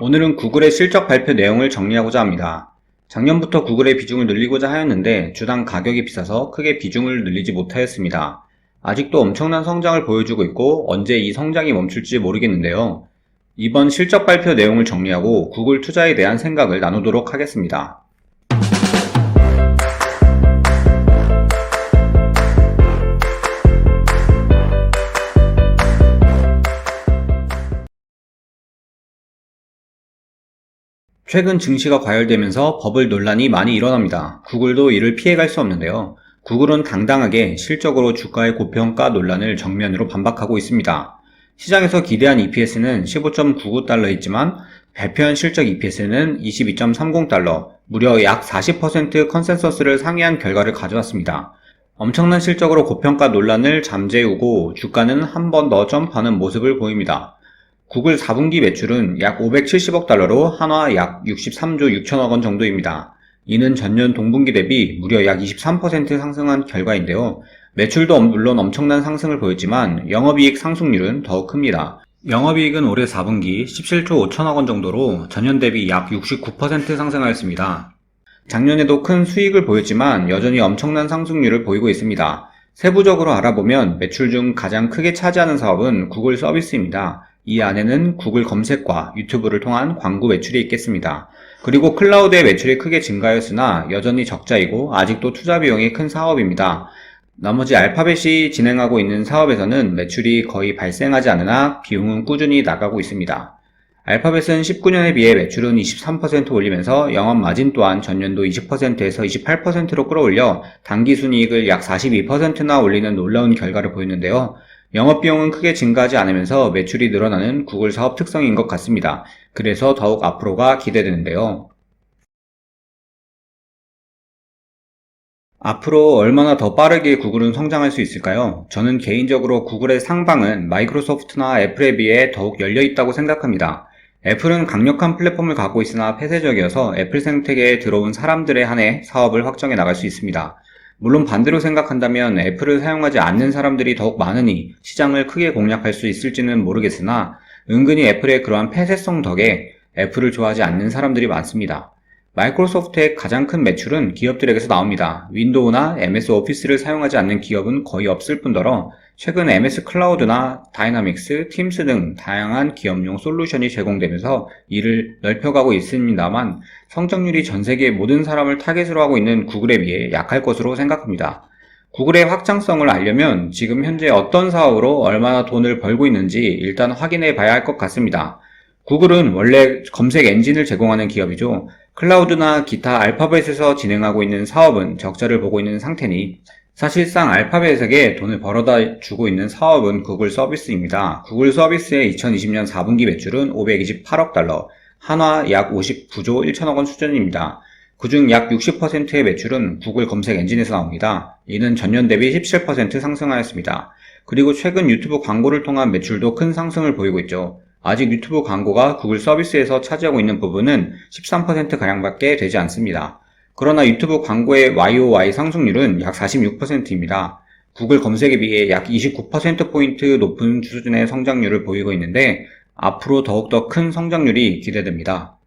오늘은 구글의 실적 발표 내용을 정리하고자 합니다. 작년부터 구글의 비중을 늘리고자 하였는데 주당 가격이 비싸서 크게 비중을 늘리지 못하였습니다. 아직도 엄청난 성장을 보여주고 있고 언제 이 성장이 멈출지 모르겠는데요. 이번 실적 발표 내용을 정리하고 구글 투자에 대한 생각을 나누도록 하겠습니다. 최근 증시가 과열되면서 버블 논란이 많이 일어납니다. 구글도 이를 피해갈 수 없는데요. 구글은 당당하게 실적으로 주가의 고평가 논란을 정면으로 반박하고 있습니다. 시장에서 기대한 EPS는 15.99달러였지만 발표한 실적 EPS는 22.30달러, 무려 약 40% 컨센서스를 상회한 결과를 가져왔습니다. 엄청난 실적으로 고평가 논란을 잠재우고 주가는 한 번 더 점프하는 모습을 보입니다. 구글 4분기 매출은 약 570억 달러로 한화 약 63조 6천억 원 정도입니다. 이는 전년 동분기 대비 무려 약 23% 상승한 결과인데요. 매출도 물론 엄청난 상승을 보였지만 영업이익 상승률은 더 큽니다. 영업이익은 올해 4분기 17조 5천억 원 정도로 전년 대비 약 69% 상승하였습니다. 작년에도 큰 수익을 보였지만 여전히 엄청난 상승률을 보이고 있습니다. 세부적으로 알아보면 매출 중 가장 크게 차지하는 사업은 구글 서비스입니다. 이 안에는 구글 검색과 유튜브를 통한 광고 매출이 있겠습니다. 그리고 클라우드의 매출이 크게 증가하였으나 여전히 적자이고 아직도 투자 비용이 큰 사업입니다. 나머지 알파벳이 진행하고 있는 사업에서는 매출이 거의 발생하지 않으나 비용은 꾸준히 나가고 있습니다. 알파벳은 19년에 비해 매출은 23% 올리면서 영업 마진 또한 전년도 20%에서 28%로 끌어올려 당기 순이익을 약 42%나 올리는 놀라운 결과를 보였는데요. 영업비용은 크게 증가하지 않으면서 매출이 늘어나는 구글 사업 특성인 것 같습니다. 그래서 더욱 앞으로가 기대되는데요. 앞으로 얼마나 더 빠르게 구글은 성장할 수 있을까요? 저는 개인적으로 구글의 상방은 마이크로소프트나 애플에 비해 더욱 열려 있다고 생각합니다. 애플은 강력한 플랫폼을 갖고 있으나 폐쇄적이어서 애플 생태계에 들어온 사람들에 한해 사업을 확정해 나갈 수 있습니다. 물론 반대로 생각한다면 애플을 사용하지 않는 사람들이 더욱 많으니 시장을 크게 공략할 수 있을지는 모르겠으나 은근히 애플의 그러한 폐쇄성 덕에 애플을 좋아하지 않는 사람들이 많습니다. 마이크로소프트의 가장 큰 매출은 기업들에게서 나옵니다. 윈도우나 MS 오피스를 사용하지 않는 기업은 거의 없을 뿐더러 최근 MS 클라우드나 다이나믹스, 팀스 등 다양한 기업용 솔루션이 제공되면서 이를 넓혀가고 있습니다만 성장률이 전 세계 모든 사람을 타겟으로 하고 있는 구글에 비해 약할 것으로 생각합니다. 구글의 확장성을 알려면 지금 현재 어떤 사업으로 얼마나 돈을 벌고 있는지 일단 확인해 봐야 할 것 같습니다. 구글은 원래 검색 엔진을 제공하는 기업이죠. 클라우드나 기타 알파벳에서 진행하고 있는 사업은 적자를 보고 있는 상태니 사실상 알파벳 에게 돈을 벌어다 주고 있는 사업은 구글 서비스입니다. 구글 서비스의 2020년 4분기 매출은 528억 달러, 한화 약 59조 1천억 원 수준입니다. 그중 약 60%의 매출은 구글 검색 엔진에서 나옵니다. 이는 전년 대비 17% 상승하였습니다. 그리고 최근 유튜브 광고를 통한 매출도 큰 상승을 보이고 있죠. 아직 유튜브 광고가 구글 서비스에서 차지하고 있는 부분은 13%가량밖에 되지 않습니다. 그러나 유튜브 광고의 YOY 상승률은 약 46%입니다. 구글 검색에 비해 약 29%포인트 높은 수준의 성장률을 보이고 있는데 앞으로 더욱더 큰 성장률이 기대됩니다.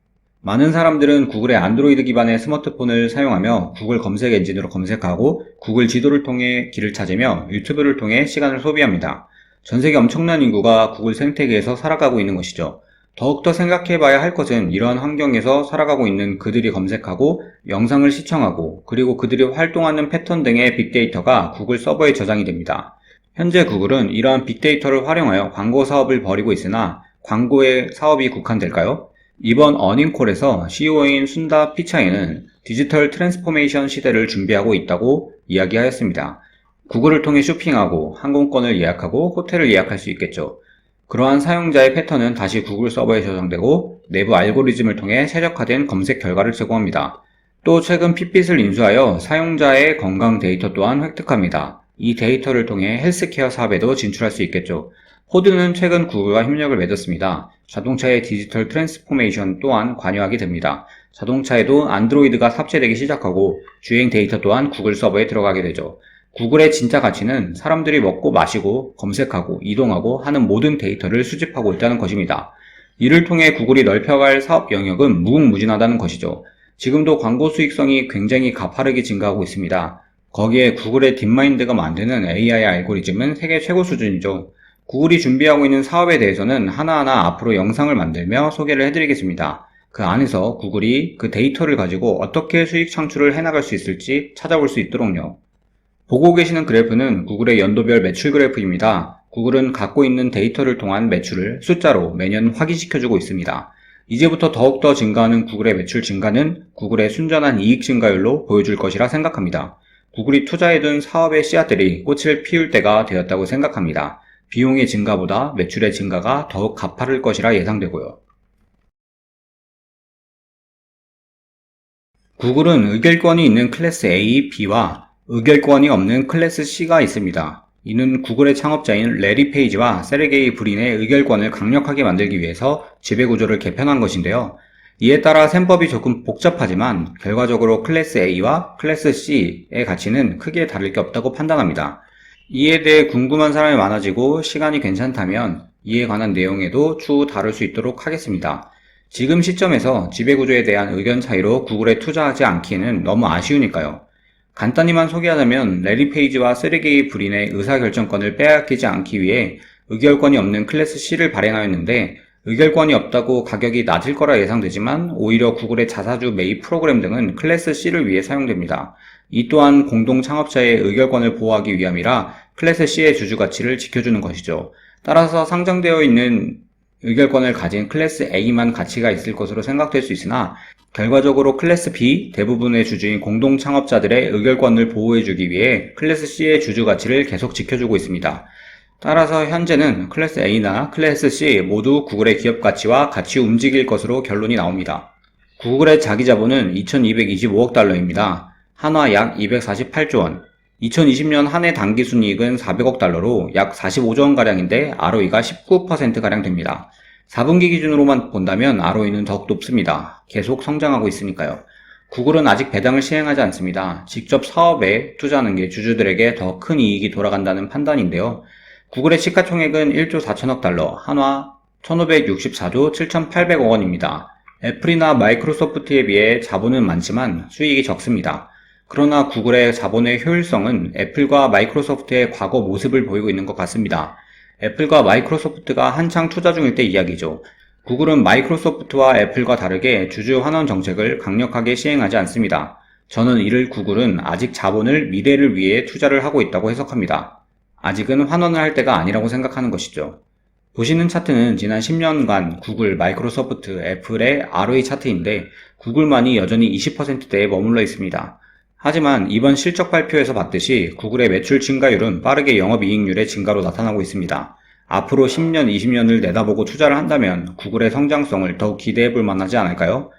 많은 사람들은 구글의 안드로이드 기반의 스마트폰을 사용하며 구글 검색 엔진으로 검색하고 구글 지도를 통해 길을 찾으며 유튜브를 통해 시간을 소비합니다. 전 세계 엄청난 인구가 구글 생태계에서 살아가고 있는 것이죠. 더욱더 생각해 봐야 할 것은 이러한 환경에서 살아가고 있는 그들이 검색하고 영상을 시청하고 그리고 그들이 활동하는 패턴 등의 빅데이터가 구글 서버에 저장이 됩니다. 현재 구글은 이러한 빅데이터를 활용하여 광고 사업을 벌이고 있으나 광고의 사업이 국한될까요? 이번 어닝콜에서 CEO인 순다 피차이는 디지털 트랜스포메이션 시대를 준비하고 있다고 이야기하였습니다. 구글을 통해 쇼핑하고 항공권을 예약하고 호텔을 예약할 수 있겠죠. 그러한 사용자의 패턴은 다시 구글 서버에 저장되고 내부 알고리즘을 통해 최적화된 검색 결과를 제공합니다. 또 최근 핏빛을 인수하여 사용자의 건강 데이터 또한 획득합니다. 이 데이터를 통해 헬스케어 사업에도 진출할 수 있겠죠. 포드는 최근 구글과 협력을 맺었습니다. 자동차의 디지털 트랜스포메이션 또한 관여하게 됩니다. 자동차에도 안드로이드가 탑재되기 시작하고 주행 데이터 또한 구글 서버에 들어가게 되죠. 구글의 진짜 가치는 사람들이 먹고 마시고 검색하고 이동하고 하는 모든 데이터를 수집하고 있다는 것입니다. 이를 통해 구글이 넓혀갈 사업 영역은 무궁무진하다는 것이죠. 지금도 광고 수익성이 굉장히 가파르게 증가하고 있습니다. 거기에 구글의 딥마인드가 만드는 AI 알고리즘은 세계 최고 수준이죠. 구글이 준비하고 있는 사업에 대해서는 하나하나 앞으로 영상을 만들며 소개를 해드리겠습니다. 그 안에서 구글이 그 데이터를 가지고 어떻게 수익 창출을 해나갈 수 있을지 찾아볼 수 있도록요. 보고 계시는 그래프는 구글의 연도별 매출 그래프입니다. 구글은 갖고 있는 데이터를 통한 매출을 숫자로 매년 확인시켜주고 있습니다. 이제부터 더욱더 증가하는 구글의 매출 증가는 구글의 순전한 이익 증가율로 보여줄 것이라 생각합니다. 구글이 투자해둔 사업의 씨앗들이 꽃을 피울 때가 되었다고 생각합니다. 비용의 증가보다 매출의 증가가 더욱 가파를 것이라 예상되고요. 구글은 의결권이 있는 클래스 A, B와 의결권이 없는 클래스 C가 있습니다. 이는 구글의 창업자인 레리 페이지와 세르게이 브린의 의결권을 강력하게 만들기 위해서 지배구조를 개편한 것인데요. 이에 따라 셈법이 조금 복잡하지만 결과적으로 클래스 A와 클래스 C의 가치는 크게 다를 게 없다고 판단합니다. 이에 대해 궁금한 사람이 많아지고 시간이 괜찮다면 이에 관한 내용에도 추후 다룰 수 있도록 하겠습니다. 지금 시점에서 지배구조에 대한 의견 차이로 구글에 투자하지 않기에는 너무 아쉬우니까요. 간단히만 소개하자면 레리 페이지와 세르게이 브린의 의사결정권을 빼앗기지 않기 위해 의결권이 없는 클래스 C를 발행하였는데 의결권이 없다고 가격이 낮을 거라 예상되지만 오히려 구글의 자사주 매입 프로그램 등은 클래스 C를 위해 사용됩니다. 이 또한 공동 창업자의 의결권을 보호하기 위함이라 클래스 C의 주주 가치를 지켜주는 것이죠. 따라서 상장되어 있는 의결권을 가진 클래스 A만 가치가 있을 것으로 생각될 수 있으나 결과적으로 클래스 B 대부분의 주주인 공동 창업자들의 의결권을 보호해주기 위해 클래스 C의 주주 가치를 계속 지켜주고 있습니다. 따라서 현재는 클래스 A나 클래스 C 모두 구글의 기업 가치와 같이 움직일 것으로 결론이 나옵니다. 구글의 자기 자본은 2225억 달러입니다. 한화 약 248조 원. 2020년 한 해 단기 순이익은 400억 달러로 약 45조 원가량인데 ROE가 19%가량 됩니다. 4분기 기준으로만 본다면 ROE는 더욱 높습니다. 계속 성장하고 있으니까요. 구글은 아직 배당을 시행하지 않습니다. 직접 사업에 투자하는 게 주주들에게 더 큰 이익이 돌아간다는 판단인데요. 구글의 시가총액은 1조 4천억 달러, 한화 1564조 7,800억 원입니다. 애플이나 마이크로소프트에 비해 자본은 많지만 수익이 적습니다. 그러나 구글의 자본의 효율성은 애플과 마이크로소프트의 과거 모습을 보이고 있는 것 같습니다. 애플과 마이크로소프트가 한창 투자 중일 때 이야기죠. 구글은 마이크로소프트와 애플과 다르게 주주 환원 정책을 강력하게 시행하지 않습니다. 저는 이를 구글은 아직 자본을 미래를 위해 투자를 하고 있다고 해석합니다. 아직은 환원을 할 때가 아니라고 생각하는 것이죠. 보시는 차트는 지난 10년간 구글, 마이크로소프트, 애플의 ROE 차트인데 구글만이 여전히 20%대에 머물러 있습니다. 하지만 이번 실적 발표에서 봤듯이 구글의 매출 증가율은 빠르게 영업이익률의 증가로 나타나고 있습니다. 앞으로 10년, 20년을 내다보고 투자를 한다면 구글의 성장성을 더욱 기대해 볼 만하지 않을까요?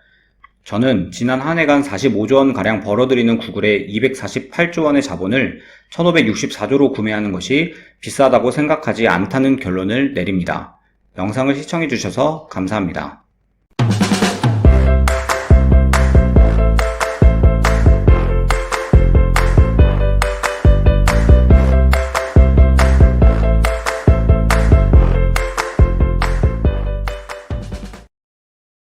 저는 지난 한 해간 45조 원 가량 벌어들이는 구글의 248조 원의 자본을 1564조로 구매하는 것이 비싸다고 생각하지 않다는 결론을 내립니다. 영상을 시청해 주셔서 감사합니다.